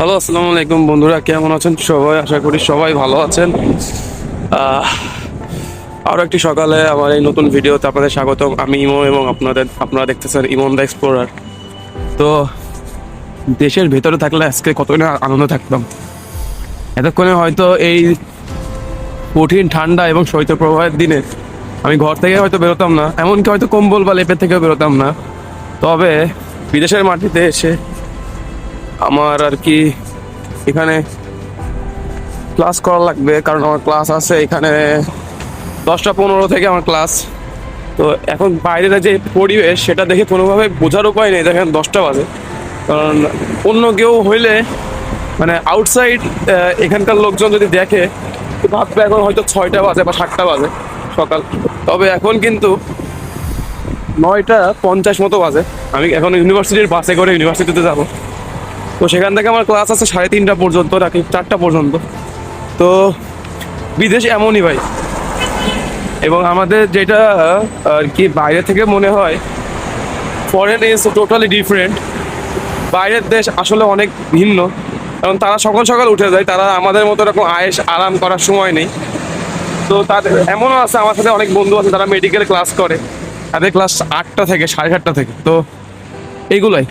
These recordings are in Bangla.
হ্যালো, আসসালামু আলাইকুম বন্ধুরা, কেমন আছেন? সবাই আশা করি সবাই ভালো আছেন। আরও একটি সকালে আমার এই নতুন ভিডিওতে আপনাদের স্বাগতম। আমি ইমো এবং আপনাদের, আপনারা দেখতেছেন ইমন দ্য এক্সপ্লোরার তো দেশের ভেতরে থাকলে আজকে কতটা আনন্দ থাকতাম। এতক্ষণে হয়তো এই কঠিন ঠান্ডা এবং শৈত্যপ্রবাহের দিনে আমি ঘর থেকে হয়তো বেরোতাম না, এমনকি হয়তো কম্বল বা লেপের থেকেও বেরোতাম না। তবে বিদেশের মাটিতে এসে আমার আর কি এখানে ক্লাস করা লাগবে, কারণ আমার ক্লাস আছে এখানে দশটা পনেরো থেকে আমার ক্লাস তো এখন বাইরের যে পরিবেশ, সেটা দেখে কোনোভাবে বোঝার উপায় নেই, দেখেন দশটা বাজে। কারণ অন্য কেউ হইলে মানে আউটসাইড এখানকার লোকজন যদি দেখে ভাববে এখন হয়তো ছয়টা বাজে বা সাতটা বাজে সকাল। তবে এখন কিন্তু নয়টা পঞ্চাশ মতো বাজে। আমি এখন ইউনিভার্সিটির বাসে করে ইউনিভার্সিটিতে যাব। তো সেখান থেকে আমার ক্লাস আছে সাড়ে তিনটা পর্যন্ত নাকি চারটা পর্যন্ত। তো বিদেশ এমনই ভাই। এবং আমাদের যেটা আর কি বাইরে থেকে মনে হয় ফরেন ইজ টোটালি ডিফারেন্ট বাইরের দেশ আসলে অনেক ভিন্ন। কারণ তারা সকাল সকাল উঠে যায়, তারা আমাদের মতো এরকম আয়েস, আরাম করার সময় নেই। তো তাদের, এমনও আছে, আমার সাথে অনেক বন্ধু আছে, তারা মেডিকেল ক্লাস করে। তাদের ক্লাস আটটা থেকে, সাড়ে সাতটা থেকে। তো এইগুলোই।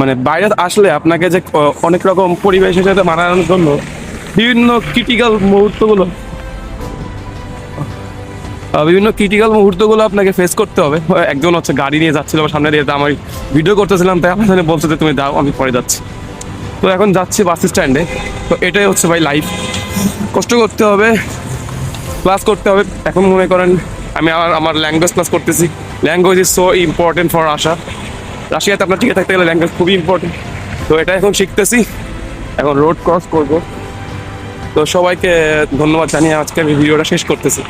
মানে বাইরে আসলে আপনাকে যে অনেক রকম পরিবেশের সাথে মানানোর জন্য বিভিন্ন ক্রিটিক্যাল মুহূর্তগুলো বিভিন্ন ক্রিটিক্যাল মুহূর্তগুলো আপনাকে ফেস করতে হবে। একজন হচ্ছে গাড়ি নিয়ে যাচ্ছিল আমার সামনে দিয়ে তো আমি ভিডিও করতেছিলাম, তাই আমার সাথে বলছে যে, তুমি দাও আমি পরে যাচ্ছি। তো এখন যাচ্ছি বাস স্ট্যান্ডে তো এটাই হচ্ছে ভাই লাইফ কষ্ট করতে হবে ক্লাস করতে হবে। এখন মনে করেন, আমি আমার আমার ল্যাঙ্গুয়েজ ক্লাস করতেছি। Language is so important for আশা রাশিয়াতে আপনার টিকে থাকতে গেলে ল্যাঙ্গুয়েজ খুবই ইম্পর্টেন্ট তো এটা এখন শিখতেছি। এখন রোড ক্রস করব। তো সবাইকে ধন্যবাদ জানিয়ে আজকে আমি ভিডিওটা শেষ করতেছি।